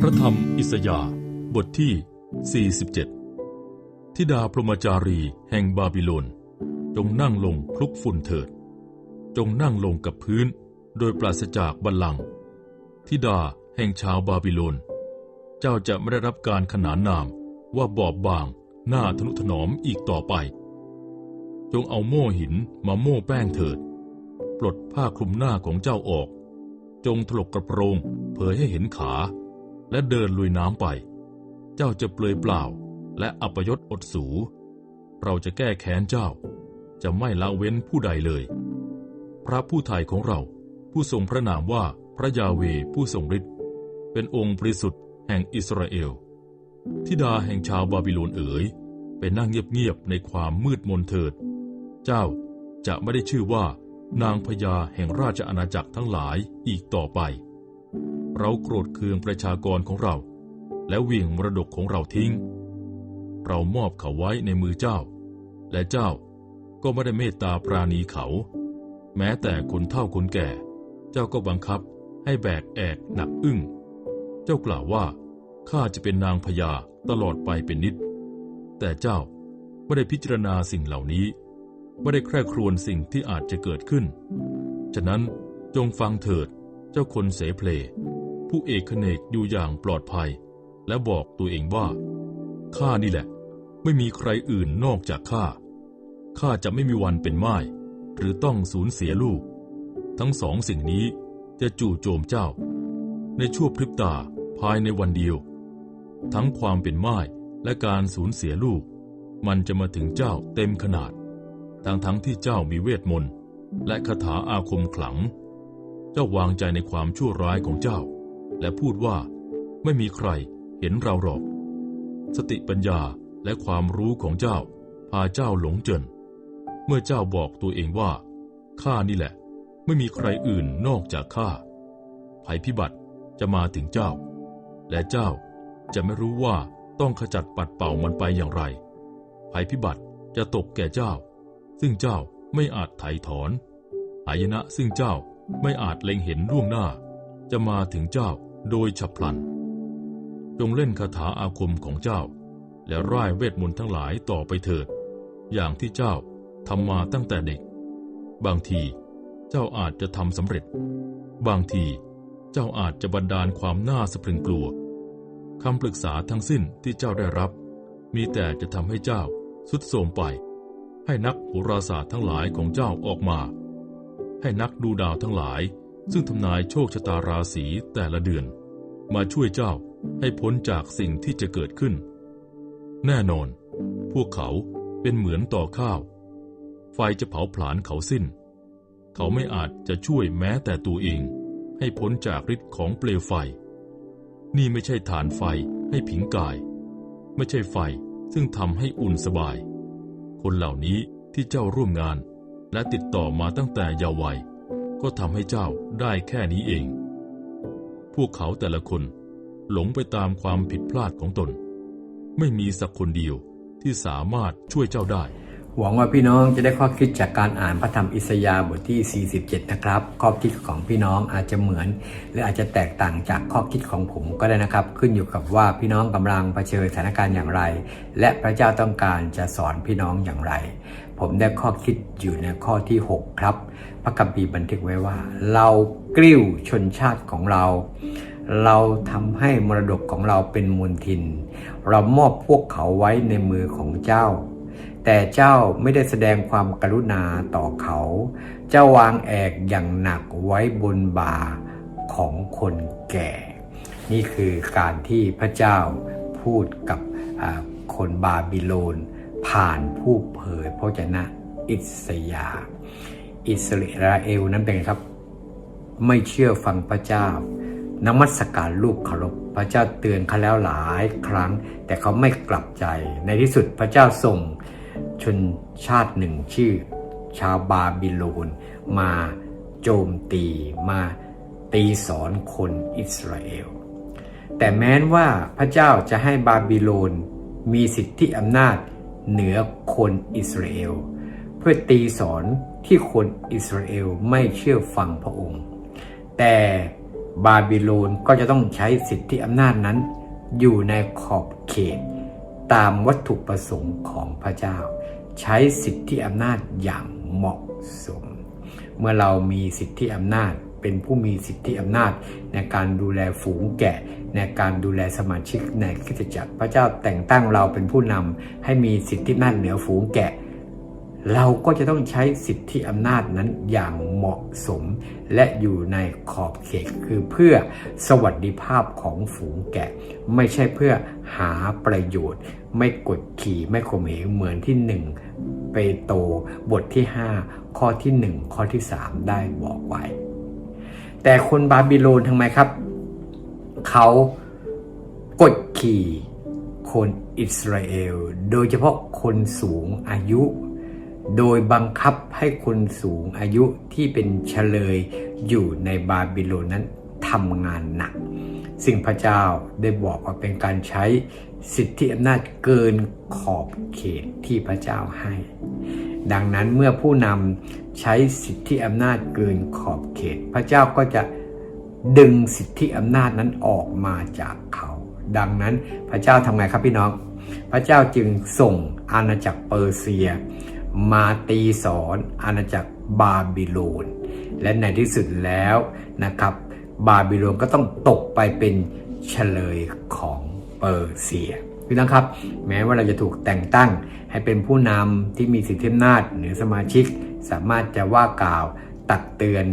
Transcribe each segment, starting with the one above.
พระธรรมอิสยาห์บทที่ 47 ทิดาพรหมจารีแห่งบาบิโลน จงนั่งลงคลุกฝุ่นเถิด จงนั่งลงกับพื้นโดยปราศจากบัลลังก์ทิดาแห่งชาวบาบิโลน เจ้าจะไม่ได้รับการขนานนามว่าบอบบางหน้าทนุถนอมอีกต่อไป จงเอาโม่หินมาโม่แป้งเถิด ปลดผ้าคลุมหน้าของเจ้าออก จงถลกกระโปรงเผยให้เห็นขา และเดินลุยน้ำไป เจ้าจะเปลือยเปล่า และอัปยศอดสู เราจะแก้แค้นเจ้า จะไม่ละเว้นผู้ใดเลย พระผู้ไถ่ของเรา ผู้ทรงพระนามว่าพระยาเวผู้ทรงฤทธิ์เป็นองค์บริสุทธิ์แห่งอิสราเอลทิดาแห่งชาวบาบิโลนเอ๋ยไปนั่งเงียบๆในความมืดมนเถิด เจ้าจะไม่ได้ชื่อว่านางพญาแห่งราชอาณาจักรทั้งหลายอีกต่อไป เราโกรธเคืองประชากรของเรา และเวี่ยงมรดกของเราทิ้ง เรามอบเขาไว้ในมือเจ้า และเจ้าก็ไม่ได้เมตตาปราณีเขา แม้แต่คนเฒ่าคนแก่ เจ้าก็บังคับให้แบกแอกหนักอึ้ง เจ้ากล่าวว่าข้าจะเป็นนางพญาตลอดไปเป็นนิด แต่เจ้าไม่ได้พิจารณาสิ่งเหล่านี้ไม่ได้ใคร่ครวญสิ่งที่อาจจะเกิดขึ้น ฉะนั้นจงฟังเถิดเจ้าคนเสเพล ผู้เอกเขนกอยู่อย่างปลอดภัย และบอกตัวเองว่า ข้านี่แหละ ไม่มีใครอื่นนอกจากข้า ข้าจะไม่มีวันเป็นไม้หรือต้องสูญเสียลูก ทั้งสองสิ่งนี้จะจู่โจมเจ้า ในชั่วพริบตาภายในวันเดียว ทั้งความเป็นไม้และการสูญเสียลูก มันจะมาถึงเจ้าเต็มขนาด ทั้งทั้งที่เจ้ามีเวทมนต์และคาถาอาคมขลัง เจ้าวางใจในความชั่วร้ายของเจ้า และพูดว่าไม่มีใครเห็นเราหรอก สติปัญญาและความรู้ของเจ้า พาเจ้าหลงเจินเมื่อเจ้าบอกตัวเองว่าข้านี่แหละ ไม่มีใครอื่นนอกจากข้าภัยพิบัติจะมาถึงเจ้า และเจ้าจะไม่รู้ว่าต้องขจัดปัดเป่ามันไปอย่างไรภัยพิบัติจะตกแก่เจ้า ซึ่งเจ้าไม่อาจไถ่ถอนหายนะซึ่งเจ้าไม่อาจเล็งเห็นล่วงหน้า จะมาถึงเจ้า โดยฉับพลัน จงเล่นคาถาอาคมของเจ้า และร่ายเวทมนต์ทั้งหลายต่อไปเถิด อย่างที่เจ้าทำมาตั้งแต่เด็ก บางทีเจ้าอาจจะทำสำเร็จ บางทีเจ้าอาจจะบันดาลความน่าสะพรึงกลัวคำปรึกษาทั้งสิ้นที่เจ้าได้รับ มีแต่จะทำให้เจ้าสุดโทมไป ให้นักโหราศาสตร์ทั้งหลายของเจ้าออกมา ให้นักดูดาวทั้งหลาย ซึ่งทำนายโชคชะตาราศีแต่ละเดือน มาช่วยเจ้าให้พ้นจากสิ่งที่จะเกิดขึ้น แน่นอน พวกเขาเป็นเหมือนต่อข้าว ไฟจะเผาผลาญเขาสิ้น เขาไม่อาจจะช่วยแม้แต่ตัวเอง ให้พ้นจากฤทธิ์ของเปลวไฟ นี่ไม่ใช่ฐานไฟให้ผิงกาย ไม่ใช่ไฟซึ่งทำให้อุ่นสบาย คนเหล่านี้ที่เจ้าร่วมงานและติดต่อมาตั้งแต่เยาว์วัย ก็ทำให้เจ้าได้แค่นี้เอง พวกเขาแต่ละคนหลงไปตามความผิดพลาดของตน ไม่มีสักคนเดียวที่สามารถช่วยเจ้าได้ หวังว่าพี่น้องจะได้ข้อคิดจากการอ่านพระธรรมอิสยาห์บทที่ 47 นะครับ ข้อคิดของพี่น้องอาจจะเหมือน หรืออาจจะแตกต่างจากข้อคิดของผมก็ได้นะครับ ขึ้นอยู่กับว่าพี่น้องกำลังเผชิญสถานการณ์อย่างไร และพระเจ้าต้องการจะสอนพี่น้องอย่างไร ผมได้ข้อคิดอยู่ในข้อที่ 6 ครับ พระคัมภีร์บันทึกไว้ว่า เรากลิ้วชนชาติของเรา เราทำให้มรดกของเราเป็นมูลทิน เรามอบพวกเขาไว้ในมือของเจ้า แต่เจ้าไม่ได้แสดงความกรุณาต่อเขา เจ้าวางแอกอย่างหนักไว้บนบ่าของคนแก่ นี่คือการที่พระเจ้าพูดกับคนบาบิโลน ผ่านผู้เผยพระเจนะอิสยา อิสราเอลนั้นเป็นครับ ไม่เชื่อฟังพระเจ้านมัสการลูกเคารพพระเจ้าเตือนเขาแล้วหลายครั้ง แต่เขาไม่กลับใจในที่สุดพระเจ้าส่ง ชนชาติหนึ่งชื่อ ชาวบาบิโลนมาโจมตีมาตีสอนคนอิสราเอล แต่แม้นว่าพระเจ้าจะให้บาบิโลนมีสิทธิอำนาจเหนือคนอิสราเอล เพื่อตีสอนที่คนอิสราเอลไม่เชื่อฟังพระองค์ แต่บาบิโลนก็จะต้องใช้สิทธิอำนาจนั้น อยู่ในขอบเขต ตามวัตถุประสงค์ของพระเจ้า ใช้สิทธิอำนาจอย่างเหมาะสม เมื่อเรามีสิทธิอำนาจ เป็นผู้มีสิทธิอำนาจ ในการดูแลฝูงแกะ ในการดูแลสมาชิกในคริสตจักรพระเจ้าแต่งตั้งเราเป็นผู้นำให้มีสิทธิอำนาจเหนือฝูงแกะ เราก็จะต้องใช้สิทธิอำนาจนั้นอย่างเหมาะสม และอยู่ในขอบเขตคือเพื่อสวัสดิภาพของฝูงแกะ ไม่ใช่เพื่อหาประโยชน์ ไม่กดขี่ไม่ข่มเหงเหมือนที่หนึ่งเปโตรบทที่ 5 ข้อที่ 1 ข้อที่ 3 ได้บอกไว้ แต่คนบาบิโลนทำไมครับ เขากดขี่คนอิสราเอล โดยเฉพาะคนสูงอายุ โดยบังคับให้คนสูงอายุที่เป็นเฉลยอยู่ในบาบิโลนนั้นทำงานหนักสิ่งพระเจ้าได้บอกว่าเป็นการใช้สิทธิอำนาจเกินขอบเขตที่พระเจ้าให้ ดังนั้นเมื่อผู้นำใช้สิทธิอำนาจเกินขอบเขต พระเจ้าก็จะดึงสิทธิอำนาจนั้นออกมาจากเขา ดังนั้นพระเจ้าทำไงครับพี่น้อง พระเจ้าจึงส่งอาณาจักรเปอร์เซีย มาตีสอนอาณาจักรบาบิโลน และในที่สุดแล้วนะครับ บาบิโลนก็ต้องตกไปเป็นเฉลยของเปอร์เซียพี่น้องครับ แม้ว่าเราจะถูกแต่งตั้งให้เป็นผู้นำที่มีสิทธิอำนาจเหนือสมาชิกสามารถจะว่ากล่าวตักเตือน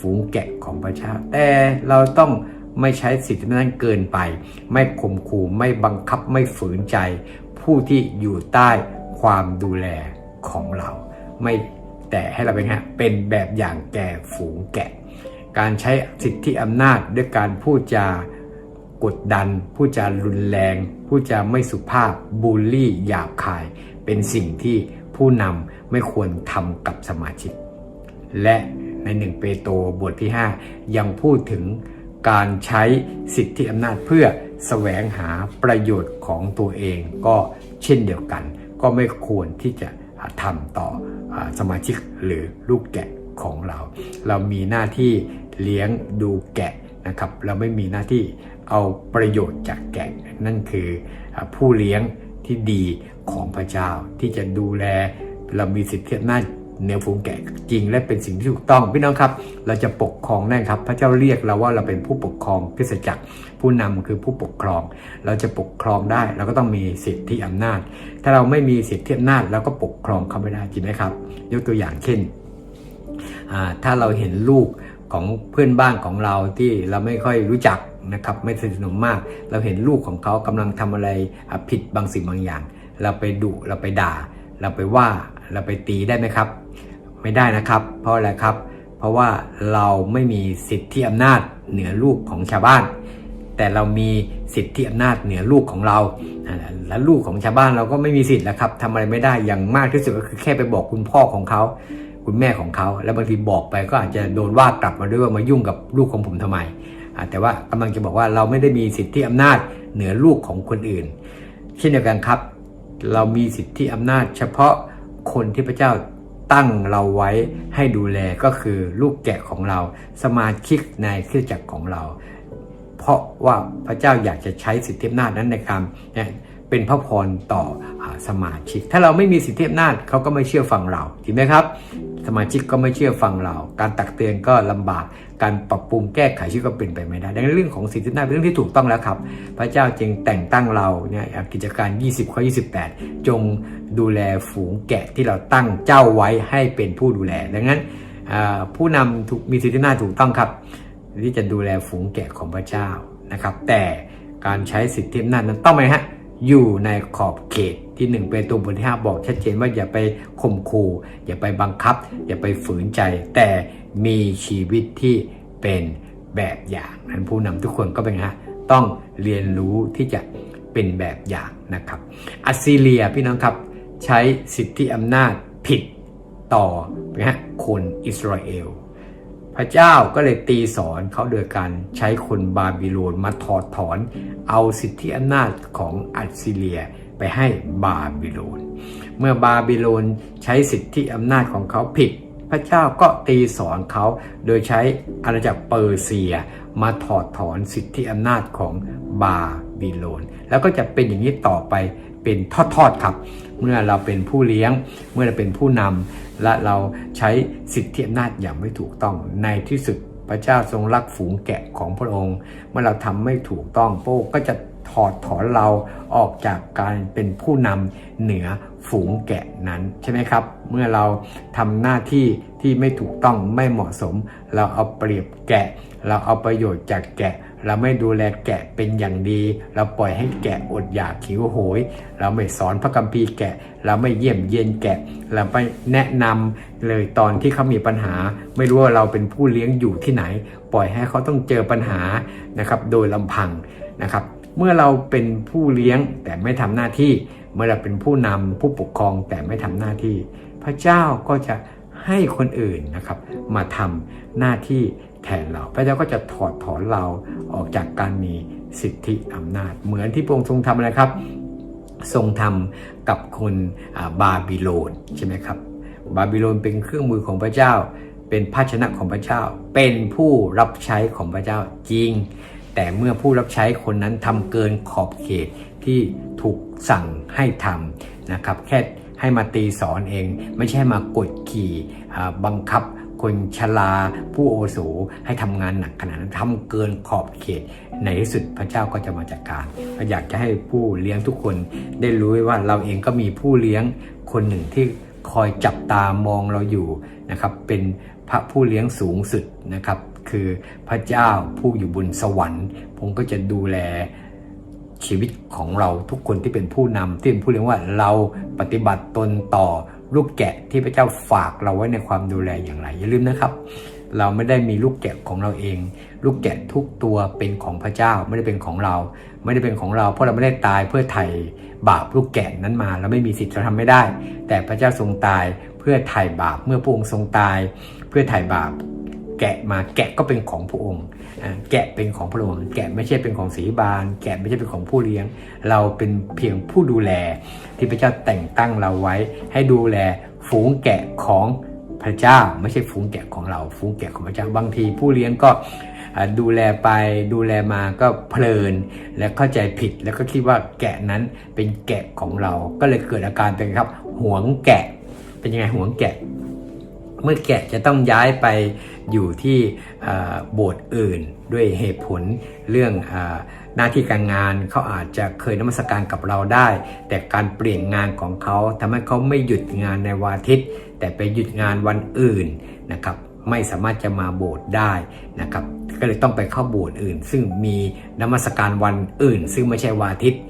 ฝูงแกะของพระเจ้าแต่เราต้องไม่ใช้สิทธิอำนาจเกินไป ไม่ข่มขู่ไม่บังคับไม่ฝืนใจ ผู้ที่อยู่ใต้ความดูแล ของเรา ไม่แต่ให้เราเป็นไงเป็นแบบอย่างแก่ฝูงแกะ การใช้สิทธิอำนาจด้วยการพูดจากดดัน พูดจารุนแรง พูดจาไม่สุภาพบูลลี่หยาบคาย เป็นสิ่งที่ผู้นำไม่ควรทำกับสมาชิก และในหนึ่งเปโตรบทที่ 5 ยังพูดถึงการใช้สิทธิอำนาจเพื่อแสวงหาประโยชน์ของตัวเองก็เช่นเดียวกัน ก็ไม่ควรที่จะ ทำต่ออสมาชิกหรือลูกแกะของเรา เรามีหน้าที่เลี้ยงดูแกะนะครับ เราไม่มีหน้าที่เอาประโยชน์จากแกะ นั่นคืออผู้เลี้ยงที่ดีของพระเจ้าที่จะดูแล เรามีสิทธิหน้า เนื้อฝูงแกะจริง และเป็นสิ่งที่ถูกต้องพี่น้องครับ เราจะปกครองได้ครับ พระเจ้าเรียกเราว่าเราเป็นผู้ปกครองคริสตจักรผู้นำคือผู้ปกครอง เราจะปกครองได้เราก็ต้องมีสิทธิอำนาจ ถ้าเราไม่มีสิทธิอำนาจเราก็ปกครองเขาไม่ได้จริงไหมครับ ยกตัวอย่างเช่น ถ้าเราเห็นลูกของเพื่อนบ้านของเราที่เราไม่ค่อยรู้จักนะครับไม่สนิทสนมมาก เราเห็นลูกของเขากำลังทำอะไรผิดบางสิ่งบางอย่าง เราไปดุเราไปด่า เราไปว่า เราไปตีได้ไหมครับ ไม่ได้นะครับ เพราะอะไรครับ เพราะว่าเราไม่มีสิทธิอำนาจเหนือลูกของชาวบ้าน แต่เรามีสิทธิอำนาจเหนือลูกของเรา และลูกของชาวบ้านเราก็ไม่มีสิทธิ์แล้วครับทำอะไรไม่ได้อย่างมากที่สุดก็คือแค่ไปบอกคุณพ่อของเขาคุณแม่ของเขา แล้วบางทีบอกไปก็อาจจะโดนว่ากลับมาด้วยว่ามายุ่งกับลูกของผมทำไม แต่ว่ากำลังจะบอกว่าเราไม่ได้มีสิทธิอำนาจเหนือลูกของคนอื่น เช่นเดียวกันครับ เรามีสิทธิอำนาจเฉพาะ คนที่พระเจ้าตั้งเราไว้ให้ดูแลก็คือลูกแกะของเรา สมาชิกในคริสตจักรของเรา เพราะว่าพระเจ้าอยากจะใช้สิทธิอำนาจนั้นในการเป็นพระพรต่ออสมาชิก ถ้าเราไม่มีสิทธิอำนาจเขาก็ไม่เชื่อฟังเราจริงไหมครับ มาชิกก็ไม่เชื่อฟังเรา การตักเตือนก็ลำบาก การปรับปรุงแก้ไขชีวิตก็เป็นไปไม่ได้ ดังนั้นเรื่องของสิทธิอำนาเป็นเรื่องที่ถูกต้องแล้วครับ พระเจ้าจึงแต่งตั้งเราเนี่ยกิจการ 20 ข้อ 28 จงดูแลฝูงแกะที่เราตั้งเจ้าไว้ให้เป็นผู้ดูแล ดังนั้นผู้นำมีสิทธิอำนาถูกต้องครับ ที่จะดูแลฝูงแกะของพระเจ้านะครับ แต่การใช้สิทธิอำนานั้นต้องไหมฮะอยู่ในขอบเขต ที่หนึ่งเปโตรบทที่ห้าบอกชัดเจนว่าอย่าไปข่มขู่อย่าไปบังคับ อย่าไปฝืนใจ แต่มีชีวิตที่เป็นแบบอย่างนั้นผู้นำทุกคนก็เป็นฮะต้องเรียนรู้ที่จะเป็นแบบอย่างนะครับอัสซีเรียพี่น้องครับใช้สิทธิอำนาจผิดต่อนะฮะคนอิสราเอลพระเจ้าก็เลยตีสอนเขาโดยการใช้คนบาบิโลนมาถอดถอน เอาสิทธิอำนาจของอัสซีเรีย ไปให้บาบิโลน เมื่อบาบิโลนใช้สิทธิอำนาจของเขาผิด พระเจ้าก็ตีสอนเขาโดยใช้อาณาจักรเปอร์เซีย มาถอดถอนสิทธิอำนาจของบาบิโลน แล้วก็จะเป็นอย่างนี้ต่อไปเป็นทอดๆครับ เมื่อเราเป็นผู้เลี้ยง เมื่อเราเป็นผู้นำและเราใช้สิทธิอำนาจอย่างไม่ถูกต้องในที่สุดพระเจ้าทรงรักฝูงแกะของพระองค์ เมื่อเราทำไม่ถูกต้องพระองค์ก็จะ ถอดถอนเราออกจากการเป็นผู้นำเหนือฝูงแกะนั้นใช่ไหมครับ เมื่อเราทำหน้าที่ที่ไม่ถูกต้องไม่เหมาะสม เราเอาเปรียบแกะ เราเอาประโยชน์จากแกะ เราไม่ดูแลแกะเป็นอย่างดี เราปล่อยให้แกะอดอยากหิวโหย เราไม่สอนพระคัมภีร์แกะ เราไม่เยี่ยมเยียนแกะ เราไม่แนะนำเลยตอนที่เขามีปัญหา ไม่รู้ว่าเราเป็นผู้เลี้ยงอยู่ที่ไหน ปล่อยให้เขาต้องเจอปัญหานะครับโดยลำพังนะครับ เมื่อเราเป็นผู้เลี้ยงแต่ไม่ทำหน้าที่ เมื่อเราเป็นผู้นำผู้ปกครองแต่ไม่ทำหน้าที่ พระเจ้าก็จะให้คนอื่นนะครับ มาทำหน้าที่แทนเรา พระเจ้าก็จะถอดถอนเราออกจากการมีสิทธิอำนาจ เหมือนที่พระองค์ทรงทำอะครับ ทรงทำกับคนบาบิโลนใช่ไหมครับ บาบิโลนเป็นเครื่องมือของพระเจ้า เป็นภาชนะของพระเจ้า เป็นผู้รับใช้ของพระเจ้าจริง แต่เมื่อผู้รับใช้คนนั้นทำเกินขอบเขตที่ถูกสั่งให้ทำนะครับ แค่ให้มาตีสอนเอง ไม่ใช่มากดขี่บังคับคนชราผู้โอโสให้ทำงานหนักขนาดนั้นทำเกินขอบเขต ในที่สุดพระเจ้าก็จะมาจัดการอยากจะให้ผู้เลี้ยงทุกคนได้รู้ว่าเราเองก็มีผู้เลี้ยงคนหนึ่งที่คอยจับตามองเราอยู่นะครับ เป็นพระผู้เลี้ยงสูงสุดนะครับ คือพระเจ้าผู้อยู่บนสวรรค์ ผมก็จะดูแลชีวิตของเราทุกคนที่เป็นผู้นำที่เป็นผู้เลี้ยงว่าเราปฏิบัติตนต่อลูกแกะที่พระเจ้าฝากเราไว้ในความดูแลอย่างไรอย่าลืมนะครับ เราไม่ได้มีลูกแกะของเราเอง ลูกแกะทุกตัวเป็นของพระเจ้าไม่ได้เป็นของเรา ไม่ได้เป็นของเรา เพราะเราไม่ได้ตายเพื่อไถ่บาปลูกแกะนั้นมา เราไม่มีสิทธิ์เราทำไม่ได้ แต่พระเจ้าทรงตายเพื่อไถ่บาปเมื่อพระองค์ทรงตาย เพื่อไถ่บาป แกะมาแกะก็เป็นของพระองค์ แกะเป็นของพระองค์แกะไม่ใช่เป็นของศรีบาล แกะไม่ใช่เป็นของผู้เลี้ยง เราเป็นเพียงผู้ดูแล ที่พระเจ้าแต่งตั้งเราไว้ ให้ดูแลฝูงแกะของพระเจ้า ไม่ใช่ฝูงแกะของเรา ฝูงแกะของพระเจ้าบางทีผู้เลี้ยงก็ดูแลไปดูแลมาก็เพลิน และเข้าใจผิดแล้วก็คิดว่าแกะนั้นเป็นแกะของเรา ก็เลยเกิดอาการเป็นครับหวงแกะเป็นยังไงหวงแกะ เมื่อแกะจะต้องย้ายไป อยู่ที่โบสถ์อื่นด้วยเหตุผลเรื่องหน้าที่การงานเขาอาจจะเคยนมัสการกับเราได้ แต่การเปลี่ยนงานของเขาทำให้เขาไม่หยุดงานในวันอาทิตย์ แต่ไปหยุดงานวันอื่นนะครับไม่สามารถจะมาโบสถ์ได้นะครับก็เลยต้องไปเข้าโบสถ์อื่น ซึ่งมีนมัสการวันอื่น ซึ่งไม่ใช่วันอาทิตย์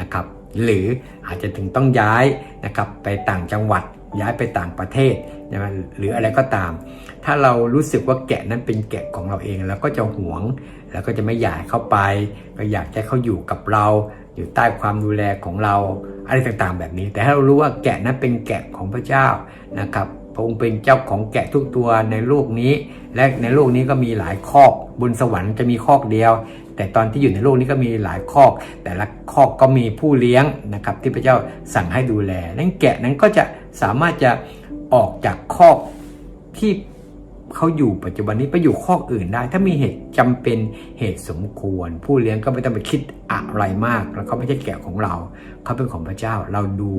นะครับหรืออาจจะถึงต้องย้ายนะครับไปต่างจังหวัดย้ายไปต่างประเทศ นะหรืออะไรก็ตาม ถ้าเรารู้สึกว่าแกะนั้นเป็นแกะของเราเองเราก็จะหวง แล้วก็จะไม่อยากเข้าไป ก็อยากให้เขาอยู่กับเรา อยู่ใต้ความดูแลของเราอะไรต่างๆ แบบนี้ แต่ถ้าเรารู้ว่าแกะนั้นเป็นแกะของพระเจ้านะครับพระองค์เป็นเจ้าของแกะทุกตัวในโลกนี้ และในโลกนี้ก็มีหลายคอกบนสวรรค์จะมีคอกเดียว แต่ตอนที่อยู่ในโลกนี้ก็มีหลายคอก แต่ละคอกก็มีผู้เลี้ยงนะครับที่พระเจ้าสั่งให้ดูแลนั้นแกะนั้นก็จะสามารถจะ ออกจากคอกที่เขาอยู่ปัจจุบันนี้ไปอยู่คอกอื่นได้ ถ้ามีเหตุจำเป็นเหตุสมควร ผู้เลี้ยงก็ไม่ต้องไปคิดอะไรมาก แล้วเขาไม่ใช่แกะของเราเขาเป็นของพระเจ้าเราดู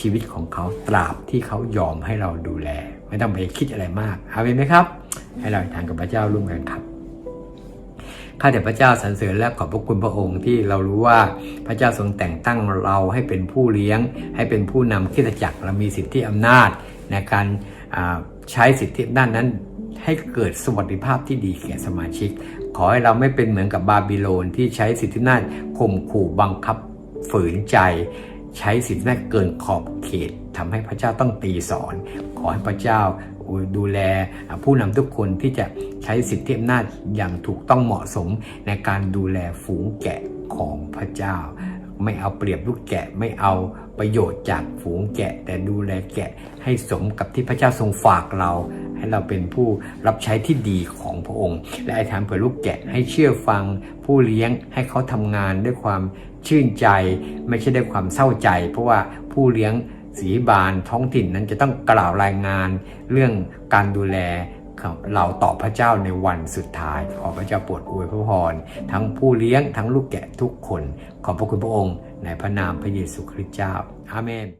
ชีวิตของเขาตราบที่เขายอมให้เราดูแล ไม่ต้องไปคิดอะไรมากเอาเป็นไหมครับ ให้เราทานกับพระเจ้าร่วมกันครับ ข้าแต่พระเจ้าสรรเสริญและขอบพระคุณพระองค์ที่เรารู้ว่าพระเจ้าทรงแต่งตั้งเราให้เป็นผู้เลี้ยง ให้เป็นผู้นำคริสตจักรเรามีสิทธิอำนาจในการใช้สิทธิอำนาจนั้นให้เกิดสวัสดิภาพที่ดีแก่สมาชิก ขอให้เราไม่เป็นเหมือนกับบาบิโลนที่ใช้สิทธิอำนาจข่มขู่บังคับฝืนใจ ใช้สิทธิอำนาจเกินขอบเขตทำให้พระเจ้าต้องตีสอน ขอให้พระเจ้า ดูแลผู้นำทุกคนที่จะใช้สิทธิอำนาจอย่างถูกต้องเหมาะสมในการดูแลฝูงแกะของพระเจ้า ไม่เอาเปรียบลูกแกะไม่เอาประโยชน์จากฝูงแกะ แต่ดูแลแกะให้สมกับที่พระเจ้าทรงฝากเรา ให้เราเป็นผู้รับใช้ที่ดีของพระองค์ และไอ้ทานเผื่อลูกแกะให้เชื่อฟังผู้เลี้ยงให้เขาทำงานด้วยความชื่นใจ ไม่ใช่ด้วยความเศร้าใจ เพราะว่าผู้เลี้ยง สีบานท้องถิ่นนั้นจะต้องกล่าวรายงานเรื่องการดูแลเราต่อพระเจ้าในวันสุดท้าย ขอพระเจ้าโปรดอวยพระพรทั้งผู้เลี้ยงทั้งลูกแกะทุกคน ขอบพระคุณพระองค์ ในพระนามพระเยซูคริสต์เจ้า อาเมน